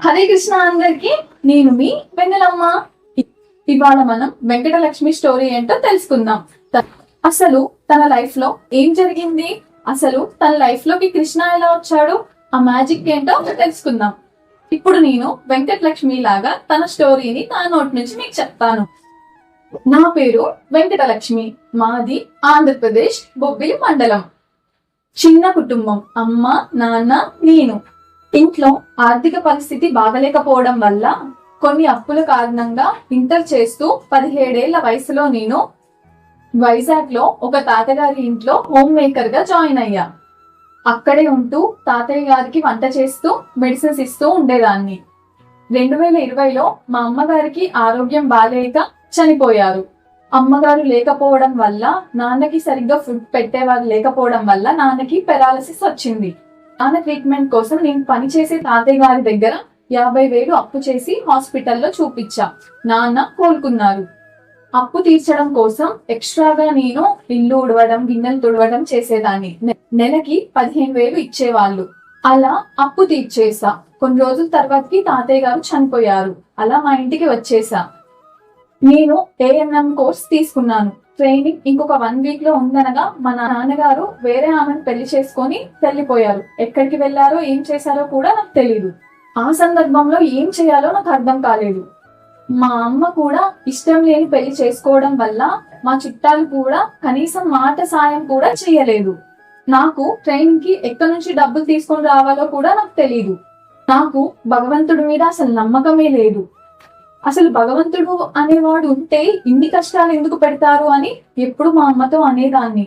హరే కృష్ణ అందరికి నేను మీ వెన్నెలమ్మ. ఇవాళ మనం వెంకటలక్ష్మి స్టోరీ ఏంటో తెలుసుకుందాం. అసలు తన లైఫ్లో ఏం జరిగింది? అసలు తన లైఫ్లోకి కృష్ణ ఎలా వచ్చాడు? ఆ మ్యాజిక్ ఏంటో తెలుసుకుందాం. ఇప్పుడు నేను వెంకటలక్ష్మి లాగా తన స్టోరీని నా నోట్ నుంచి మీకు చెప్తాను. నా పేరు వెంకటలక్ష్మి. మాది ఆంధ్రప్రదేశ్ బొబ్బిలి మండలం. చిన్న కుటుంబం. అమ్మ నాన్న నేను. ఇంట్లో ఆర్థిక పరిస్థితి బాగలేకపోవడం వల్ల కొన్ని అప్పుల కారణంగా ఇంటర్ చేస్తూ పదిహేడేళ్ళ వయసులో నేను వైజాగ్లో ఒక తాతగారి ఇంట్లో హోమ్ మేకర్గా జాయిన్ అయ్యా. అక్కడే ఉంటూ తాతయ్య గారికి వంట చేస్తూ మెడిసిన్స్ ఇస్తూ ఉండేదాన్ని. రెండు వేల ఇరవైలో మా అమ్మగారికి ఆరోగ్యం బాగాలేక చనిపోయారు. అమ్మగారు లేకపోవడం వల్ల నాన్నకి సరిగ్గా ఫుడ్ పెట్టేవారు లేకపోవడం వల్ల నాన్నకి పెరాలసిస్ వచ్చింది. తన ట్రీట్మెంట్ కోసం నేను పనిచేసే తాతయ్య గారి దగ్గర యాభై వేలు అప్పు చేసి హాస్పిటల్లో చూపించా. నాన్న కోలుకున్నారు. అప్పు తీర్చడం కోసం ఎక్స్ట్రాగా నేను ఇల్లు ఉడవడం గిన్నెలు తుడవడం చేసేదాన్ని. నె- నెలకి పదిహేను వేలు ఇచ్చేవాళ్ళు. అలా అప్పు తీర్చేసా. కొన్ని రోజుల తర్వాతకి తాతయ్య గారు చనిపోయారు. అలా మా ఇంటికి వచ్చేసా. నేను ఏఎన్ఎం కోర్స్ తీసుకున్నాను. ట్రైనింగ్ ఇంకొక వన్ వీక్లో ఉందనగా మా నాన్నగారు వేరే ఆమెను పెళ్ళి చేసుకొని వెళ్ళిపోయారు ఎక్కడికి వెళ్ళారో ఏం చేశారో కూడా నాకు తెలియదు ఆ సందర్భంలో ఏం చేయాలో నాకు అర్థం కాలేదు. మా అమ్మ కూడా ఇష్టం లేని పెళ్ళి చేసుకోవడం వల్ల మా చుట్టాలు కూడా కనీసం మాట సాయం కూడా చేయలేదు. నాకు ట్రైన్కి ఎక్కడి నుంచి డబ్బులు తీసుకొని రావాలో కూడా నాకు తెలియదు నాకు భగవంతుడి మీద అసలు నమ్మకమే లేదు. అసలు భగవంతుడు అనేవాడు ఉంటే ఇన్ని కష్టాలు ఎందుకు పెడతారు అని ఎప్పుడు మా అమ్మతో అనేదాన్ని.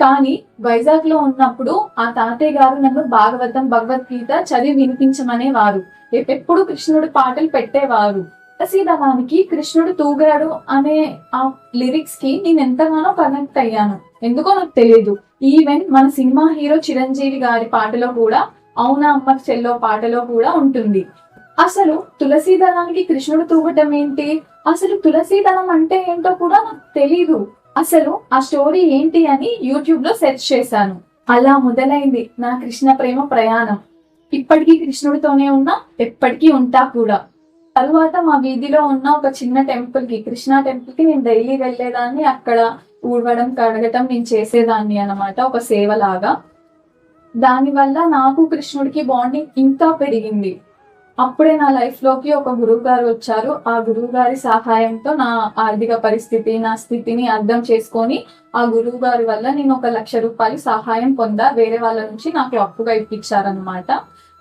కానీ వైజాగ్లో ఉన్నప్పుడు ఆ తాతయ్య గారు నన్ను భాగవతం భగవద్గీత చదివి వినిపించమనేవారు. ఎప్పుడు కృష్ణుడు పాటలు పెట్టేవారు. సీతారానికి కృష్ణుడు తూగాడు అనే ఆ లిరిక్స్కి నేను ఎంతగానో కనెక్ట్ అయ్యాను. ఎందుకో నాకు తెలియదు. ఈవెన్ మన సినిమా హీరో చిరంజీవి గారి పాటలో కూడా అవునా అమ్మ చెల్లో పాటలో కూడా ఉంటుంది. అసలు తులసీదళానికి కృష్ణుడు తూగటం ఏంటి? అసలు తులసీదళం అంటే ఏంటో కూడా నాకు తెలీదు. అసలు ఆ స్టోరీ ఏంటి అని యూట్యూబ్లో సెర్చ్ చేశాను. అలా మొదలైంది నా కృష్ణ ప్రేమ ప్రయాణం. ఇప్పటికీ కృష్ణుడితోనే ఉన్నా ఎప్పటికీ ఉంటా కూడా. తరువాత మా వీధిలో ఉన్న ఒక చిన్న టెంపుల్కి కృష్ణ టెంపుల్కి నేను డైలీ వెళ్ళేదాన్ని. అక్కడ ఊడవడం కడగటం నేను చేసేదాన్ని అన్నమాట ఒక సేవలాగా. దానివల్ల నాకు కృష్ణుడికి బాండింగ్ ఇంకా పెరిగింది. అప్పుడే నా లైఫ్లోకి ఒక గురువు గారు వచ్చారు. ఆ గురువు గారి సహాయంతో నా ఆర్థిక పరిస్థితి నా స్థితిని అర్థం చేసుకొని ఆ గురువు గారి వల్ల నేను ఒక లక్ష రూపాయలు సహాయం పొందా వేరే వాళ్ళ నుంచి నాకు అప్పుగా ఇప్పించారనమాట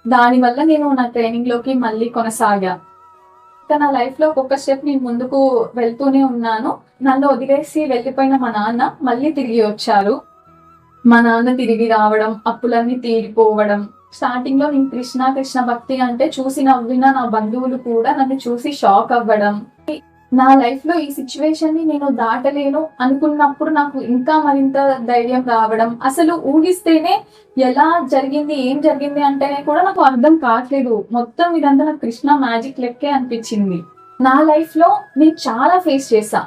దాని వల్ల నేను నా ట్రైనింగ్లోకి మళ్ళీ కొనసాగా. ఇంకా నా లైఫ్లో ఒక్కొక్క స్టెప్ నేను ముందుకు వెళ్తూనే ఉన్నాను. నన్ను వదిలేసి వెళ్ళిపోయిన మా నాన్న మళ్ళీ తిరిగి వచ్చారు. మా నాన్న తిరిగి రావడం అప్పులన్నీ తీరిపోవడం స్టార్టింగ్లో నేను కృష్ణ కృష్ణ భక్తి అంటే చూసి నవ్విన నా బంధువులు కూడా నన్ను చూసి షాక్ అవ్వడం. నా లైఫ్లో ఈ సిచ్యువేషన్ని నేను దాటలేను అనుకున్నప్పుడు నాకు ఇంకా మరింత ధైర్యం రావడం. అసలు ఊహిస్తేనే ఎలా జరిగింది ఏం జరిగింది అంటేనే కూడా నాకు అర్థం కావట్లేదు మొత్తం ఇదంతా నాకు కృష్ణ మ్యాజిక్ లెక్కే అనిపించింది. నా లైఫ్లో నేను చాలా ఫేస్ చేశా.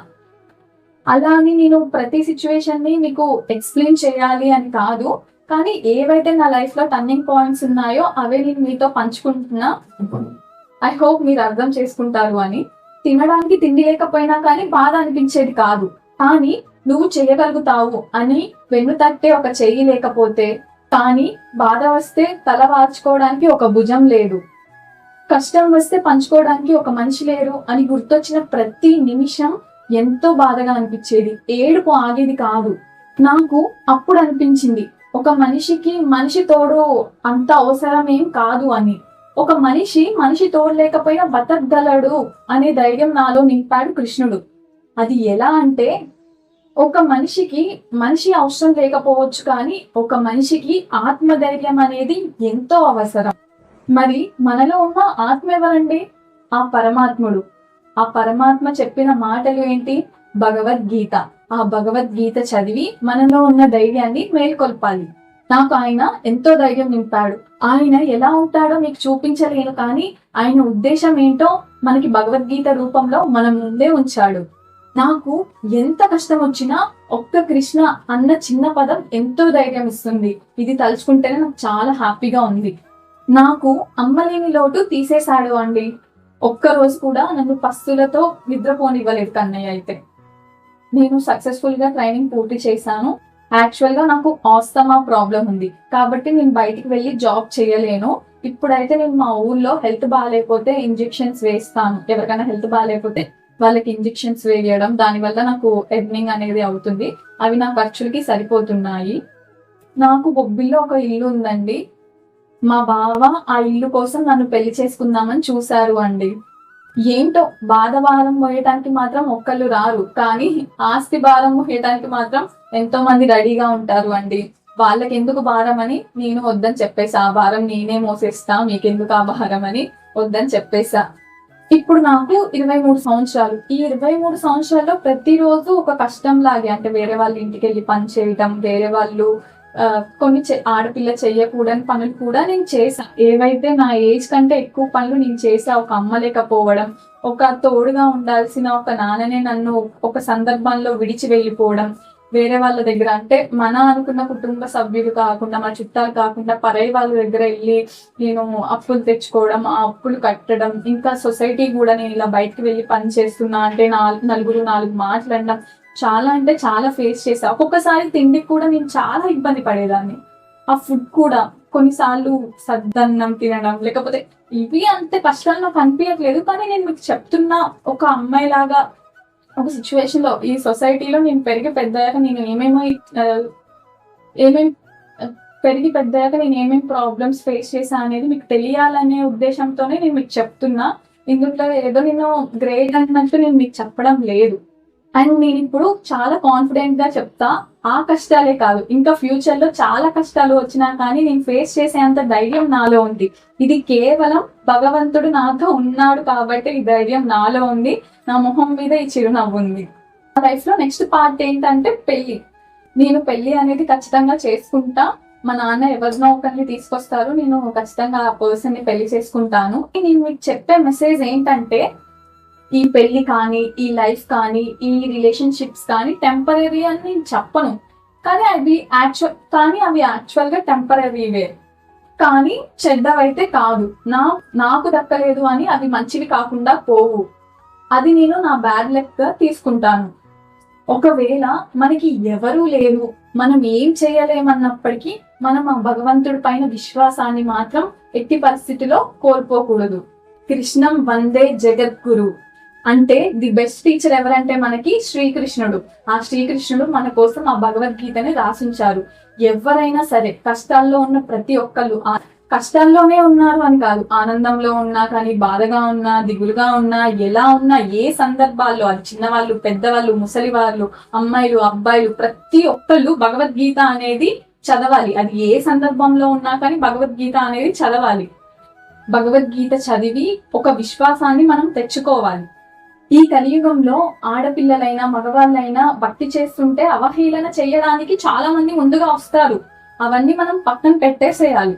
అలా అని నేను ప్రతి సిచ్యువేషన్ని మీకు ఎక్స్ప్లెయిన్ చేయాలి అని కాదు. కానీ ఏవైతే నా లైఫ్లో టర్నింగ్ పాయింట్స్ ఉన్నాయో అవే నేను మీతో పంచుకుంటున్నా. ఐ హోప్ మీరు అర్థం చేసుకుంటారు అని. తినడానికి తిండి లేకపోయినా కానీ బాధ అనిపించేది కాదు. కానీ నువ్వు చేయగలుగుతావు అని వెన్ను తట్టే ఒక చెయ్యి లేకపోతే కానీ బాధ వస్తే తల వార్చుకోవడానికి ఒక భుజం లేదు. కష్టం వస్తే పంచుకోవడానికి ఒక మనిషి లేరు అని గుర్తొచ్చిన ప్రతి నిమిషం ఎంతో బాధగా అనిపించేది. ఏడుపు ఆగేది కాదు. నాకు అప్పుడు అనిపించింది ఒక మనిషికి మనిషి తోడు అంత అవసరం ఏం కాదు అని. ఒక మనిషి మనిషి తోడు లేకపోయినా బతకగలడు అనే ధైర్యం నాలో నింపాడు కృష్ణుడు. అది ఎలా అంటే ఒక మనిషికి మనిషి అవసరం లేకపోవచ్చు కానీ ఒక మనిషికి ఆత్మధైర్యం అనేది ఎంతో అవసరం. మరి మనలో ఉన్న ఆత్మ ఎవరండి? ఆ పరమాత్ముడు. ఆ పరమాత్మ చెప్పిన మాటలు ఏంటి? భగవద్గీత. ఆ భగవద్గీత చదివి మనలో ఉన్న ధైర్యాన్ని మేల్కొల్పాలి. నాకు ఆయన ఎంతో ధైర్యం నింపాడు. ఆయన ఎలా ఉంటాడో మీకు చూపించలేను కానీ ఆయన ఉద్దేశం ఏంటో మనకి భగవద్గీత రూపంలో మన ముందే ఉంచాడు. నాకు ఎంత కష్టం వచ్చినా ఒక్క కృష్ణ అన్న చిన్న పదం ఎంతో ధైర్యం ఇస్తుంది. ఇది తలుచుకుంటేనే నాకు చాలా హ్యాపీగా ఉంది. నాకు అమ్మలేని లోటు తీసేశాడు అండి. ఒక్క రోజు కూడా నన్ను పస్తులతో నిద్రపోనివ్వలేదు కన్నయ్య అయితే. నేను సక్సెస్ఫుల్గా ట్రైనింగ్ పూర్తి చేశాను. యాక్చువల్గా నాకు ఆస్తమా ప్రాబ్లం ఉంది. కాబట్టి నేను బయటికి వెళ్ళి జాబ్ చేయలేను. ఇప్పుడైతే నేను మా ఊర్లో హెల్త్ బాగాలేకపోతే ఇంజెక్షన్స్ వేస్తాను. ఎవరికైనా హెల్త్ బాగాలేకపోతే వాళ్ళకి ఇంజెక్షన్స్ వేయడం దానివల్ల నాకు ఎర్నింగ్ అనేది అవుతుంది. అవి నా ఖర్చులకి సరిపోతున్నాయి. నాకు బొబ్బిల్లో ఒక ఇల్లు ఉందండి. మా బావ ఆ ఇల్లు కోసం నన్ను పెళ్ళి చేసుకుందామని చూశారు అండి. ఏంటో బాధ భారం మోయటానికి మాత్రం ఒక్కళ్ళు రారు. కానీ ఆస్తి భారం మోయటానికి మాత్రం ఎంతో మంది రెడీగా ఉంటారు అండి. వాళ్ళకి ఎందుకు భారం అని నేను వద్దని చెప్పేసా. ఆ భారం నేనే మోసేస్తా మీకెందుకు ఆ భారం అని వద్దని చెప్పేసా. ఇప్పుడు నాకు ఇరవై మూడు సంవత్సరాలు. ఈ ఇరవై మూడు సంవత్సరాల్లో ప్రతిరోజు ఒక కష్టం లాగే అంటే వేరే వాళ్ళ ఇంటికి వెళ్ళి పని చేయటం వేరే వాళ్ళు కొన్ని ఆడపిల్ల చేయకూడని పనులు కూడా నేను చేశాను ఏవైతే నా ఏజ్ కంటే ఎక్కువ పనులు నేను చేసా ఒక అమ్మ లేకపోవడం ఒక తోడుగా ఉండాల్సిన ఒక నాన్ననే నన్ను ఒక సందర్భంలో విడిచి వెళ్ళిపోవడం వేరే వాళ్ళ దగ్గర అంటే మన అనుకున్న కుటుంబ సభ్యులు కాకుండా మన చుట్టాలు కాకుండా పరై వాళ్ళ దగ్గర వెళ్ళి నేను అప్పులు తెచ్చుకోవడం ఆ అప్పులు కట్టడం ఇంకా సొసైటీ కూడా నేను ఇలా బయటకు వెళ్ళి పని చేస్తున్నా అంటే నాలుగు నలుగురు నాలుగు మాట్లాడడం చాలా అంటే చాలా ఫేస్ చేసా ఒక్కొక్కసారి తిండికి కూడా నేను చాలా ఇబ్బంది పడేదాన్ని. ఆ ఫుడ్ కూడా కొన్నిసార్లు సద్దన్నం తినడం లేకపోతే ఇవి అంతే కష్టాలు నాకు అనిపించట్లేదు కానీ నేను మీకు చెప్తున్నా ఒక అమ్మాయి లాగా ఒక సిచ్యువేషన్లో ఈ సొసైటీలో నేను పెరిగి పెద్దయ్యాక నేను ఏమేమో ఏమేమి పెరిగి పెద్దయ్యాక నేను ఏమేమి ప్రాబ్లమ్స్ ఫేస్ చేశా అనేది మీకు తెలియాలనే ఉద్దేశంతోనే నేను మీకు చెప్తున్నా. ఇందులో ఏదో నేను గ్రేట్ అన్నట్టు నేను మీకు చెప్పడం లేదు. అండ్ నేను ఇప్పుడు చాలా కాన్ఫిడెంట్గా చెప్తా ఆ కష్టాలే కాదు. ఇంకా ఫ్యూచర్లో చాలా కష్టాలు వచ్చినా కానీ నేను ఫేస్ చేసేంత ధైర్యం నాలో ఉంది. ఇది కేవలం భగవంతుడు నాతో ఉన్నాడు కాబట్టి ఈ ధైర్యం నాలో ఉంది. నా మొహం మీద ఈ చిరునవ్వు ఉంది. నా లైఫ్లో నెక్స్ట్ పార్ట్ ఏంటంటే పెళ్ళి నేను పెళ్ళి అనేది ఖచ్చితంగా చేసుకుంటా. మా నాన్న ఎవరినో ఒకరిని తీసుకొస్తారు. నేను ఖచ్చితంగా ఆ పర్సన్ని పెళ్ళి చేసుకుంటాను. నేను మీకు చెప్పే మెసేజ్ ఏంటంటే ఈ పెళ్ళి కానీ ఈ లైఫ్ కానీ ఈ రిలేషన్షిప్స్ కానీ టెంపరీ అని నేను చెప్పను. కానీ అవి యాక్చువల్ కానీ అవి యాక్చువల్గా టెంపరీవే కానీ చెడ్డవైతే కాదు. నా నాకు దక్కలేదు అని అవి మంచివి కాకుండా పోవు. అది నేను నా బ్యాడ్ లెక్క తీసుకుంటాను. ఒకవేళ మనకి ఎవరూ లేరు మనం ఏం చేయలేమన్నప్పటికీ మనం ఆ భగవంతుడి పైన విశ్వాసాన్ని మాత్రం ఎట్టి పరిస్థితిలో కోల్పోకూడదు. కృష్ణం వందే జగద్గురు. అంటే ది బెస్ట్ టీచర్ ఎవరంటే మనకి శ్రీకృష్ణుడు. ఆ శ్రీకృష్ణుడు మన కోసం ఆ భగవద్గీతని రాసించారు. ఎవరైనా సరే కష్టాల్లో ఉన్న ప్రతి ఒక్కళ్ళు ఆ కష్టాల్లోనే ఉన్నారు అని కాదు. ఆనందంలో ఉన్నా కానీ బాధగా ఉన్నా దిగులుగా ఉన్నా ఎలా ఉన్నా ఏ సందర్భాల్లో అది చిన్నవాళ్ళు పెద్దవాళ్ళు ముసలి వాళ్ళు అమ్మాయిలు అబ్బాయిలు ప్రతి ఒక్కళ్ళు భగవద్గీత అనేది చదవాలి. అది ఏ సందర్భంలో ఉన్నా కానీ భగవద్గీత అనేది చదవాలి. భగవద్గీత చదివి ఒక విశ్వాసాన్ని మనం తెచ్చుకోవాలి. ఈ కలియుగంలో ఆడపిల్లలైనా మగవాళ్ళైనా భక్తి చేస్తుంటే అవహేళన చేయడానికి చాలా మంది ముందుగా వస్తారు. అవన్నీ మనం పక్కన పెట్టేసేయాలి.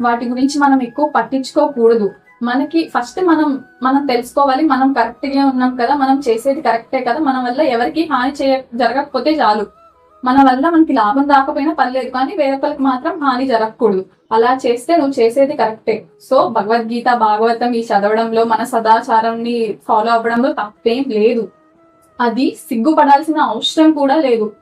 వాటి గురించి మనం ఎక్కువ పట్టించుకోకూడదు. మనకి ఫస్ట్ మనం మనం తెలుసుకోవాలి మనం కరెక్ట్గా ఉన్నాం కదా మనం చేసేది కరెక్టే కదా మన వల్ల ఎవరికి హాని చేయ జరగకపోతే చాలు. మన వల్ల మనకి లాభం రాకపోయినా పర్లేదు కానీ వేరొకరికి మాత్రం హాని జరగకూడదు. అలా చేస్తే నువ్వు చేసేది కరెక్టే. సో భగవద్గీత భాగవతం ఈ చదవడంలో మన సదాచారంని ఫాలో అవ్వడంలో తప్పేం లేదు. అది సిగ్గుపడాల్సిన అవసరం కూడా లేదు.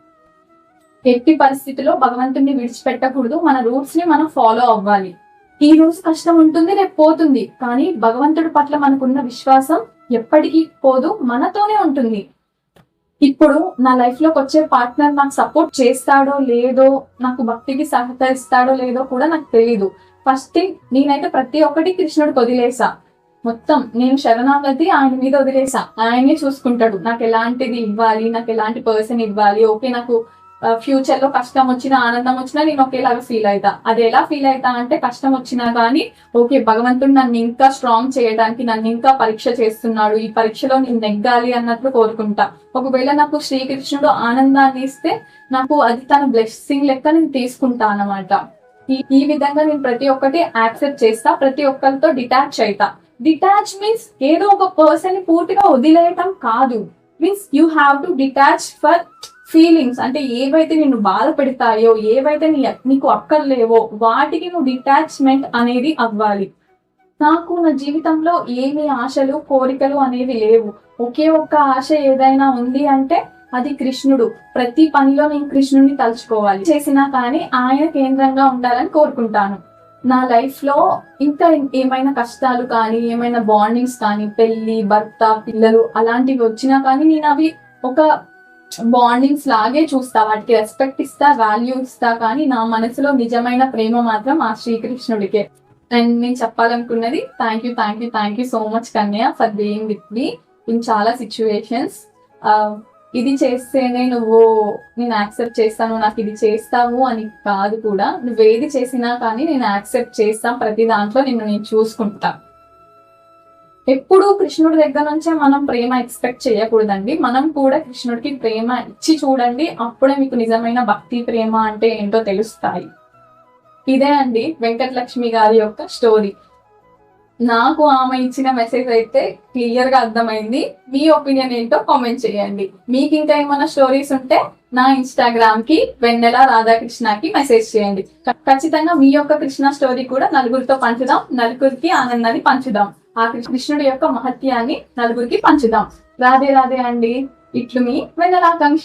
ఎట్టి పరిస్థితిలో భగవంతుడిని విడిచిపెట్టకూడదు. మన రూల్స్ని మనం ఫాలో అవ్వాలి. ఈ రోజు కష్టం ఉంటుంది రేపు పోతుంది. కానీ భగవంతుడి పట్ల మనకున్న విశ్వాసం ఎప్పటికీ పోదు మనతోనే ఉంటుంది. ఇప్పుడు నా లైఫ్లోకి వచ్చే పార్ట్నర్ నాకు సపోర్ట్ చేస్తాడో లేదో నాకు భక్తికి సహకరిస్తాడో లేదో కూడా నాకు తెలియదు ఫస్ట్ థింగ్ నేనైతే ప్రతి ఒక్కటి కృష్ణుడికి వదిలేసా. మొత్తం నేను శరణాగతి ఆయన మీద వదిలేసా. ఆయనే చూసుకుంటాడు. నాకు ఎలాంటిది ఇవ్వాలి నాకు ఎలాంటి పర్సన్ ఇవ్వాలి ఓకే నాకు ఫ్యూచర్లో కష్టం వచ్చినా ఆనందం వచ్చినా నేను ఒకేలాగా ఫీల్ అవుతా అది ఎలా ఫీల్ అవుతా అంటే కష్టం వచ్చినా కానీ ఓకే భగవంతుడు నన్ను ఇంకా స్ట్రాంగ్ చేయడానికి నన్ను ఇంకా పరీక్ష చేస్తున్నాడు. ఈ పరీక్షలో నేను నెగ్గాలి అన్నట్లు కోరుకుంటా. ఒకవేళ నాకు శ్రీకృష్ణుడు ఆనందాన్ని ఇస్తే నాకు అది తన బ్లెస్సింగ్ లెక్క నేను తీసుకుంటా అన్నమాట. ఈ ఈ విధంగా నేను ప్రతి ఒక్కటి యాక్సెప్ట్ చేస్తా ప్రతి ఒక్కరితో డిటాచ్ అవుతా డిటాచ్ మీన్స్ ఏదో ఒక పర్సన్ని పూర్తిగా వదిలేయటం కాదు. Means you have to detach for feelings అంటే ఏవైతే నిన్ను బాధ పెడతాయో ఏవైతే నీ నీకు అక్కర్లేవో వాటికి నువ్వు డిటాచ్మెంట్ అనేది అవ్వాలి. నాకు నా జీవితంలో ఏమి ఆశలు కోరికలు అనేవి లేవు. ఒకే ఒక్క ఆశ ఏదైనా ఉంది అంటే అది కృష్ణుడు. ప్రతి పనిలో నేను కృష్ణుడిని తలుచుకోవాలి. చేసినా కానీ ఆయన కేంద్రంగా ఉండాలని కోరుకుంటాను. నా లైఫ్లో ఇంకా ఏమైనా కష్టాలు కానీ ఏమైనా బాండింగ్స్ కానీ పెళ్ళి భర్త పిల్లలు అలాంటివి వచ్చినా కానీ నేను అవి ఒక బాండింగ్స్ లాగే చూస్తా వాటికి రెస్పెక్ట్ ఇస్తా వాల్యూ ఇస్తా కానీ నా మనసులో నిజమైన ప్రేమ మాత్రం ఆ శ్రీకృష్ణుడికే. అండ్ నేను చెప్పాలనుకున్నది thank you thank you thank you so much Kanya for being with me in చాలా సిచ్యువేషన్స్ ఇది చేస్తేనే నువ్వు నేను యాక్సెప్ట్ చేస్తాను నాకు ఇది చేస్తావు అని కాదు కూడా. నువ్వు ఏది చేసినా కానీ నేను యాక్సెప్ట్ చేస్తాను ప్రతి దాంట్లో నిన్ను నేను చూసుకుంటాను ఎప్పుడూ కృష్ణుడి దగ్గర నుంచే మనం ప్రేమ ఎక్స్పెక్ట్ చేయకూడదండి. మనం కూడా కృష్ణుడికి ప్రేమ ఇచ్చి చూడండి అప్పుడే మీకు నిజమైన భక్తి ప్రేమ అంటే ఏంటో తెలుస్తాయి. ఇదే అండి వెంకటలక్ష్మి గారి యొక్క స్టోరీ. నాకు ఆమె ఇచ్చిన మెసేజ్ అయితే క్లియర్గా అర్థమైంది. మీ ఒపీనియన్ ఏంటో కామెంట్ చేయండి. మీకు ఇంకా ఏమైనా స్టోరీస్ ఉంటే నా ఇన్స్టాగ్రామ్కి వెన్నెల రాధాకృష్ణకి మెసేజ్ చేయండి. ఖచ్చితంగా మీ యొక్క కృష్ణ స్టోరీ కూడా నలుగురితో పంచుదాం. నలుగురికి ఆనందాన్ని పంచుదాం. ఆ కృష్ణుడి యొక్క మహత్యాన్ని నలుగురికి పంచుదాం. రాధే రాధే అండి. ఇట్లు మీ వెన్నలాకాంక్ష.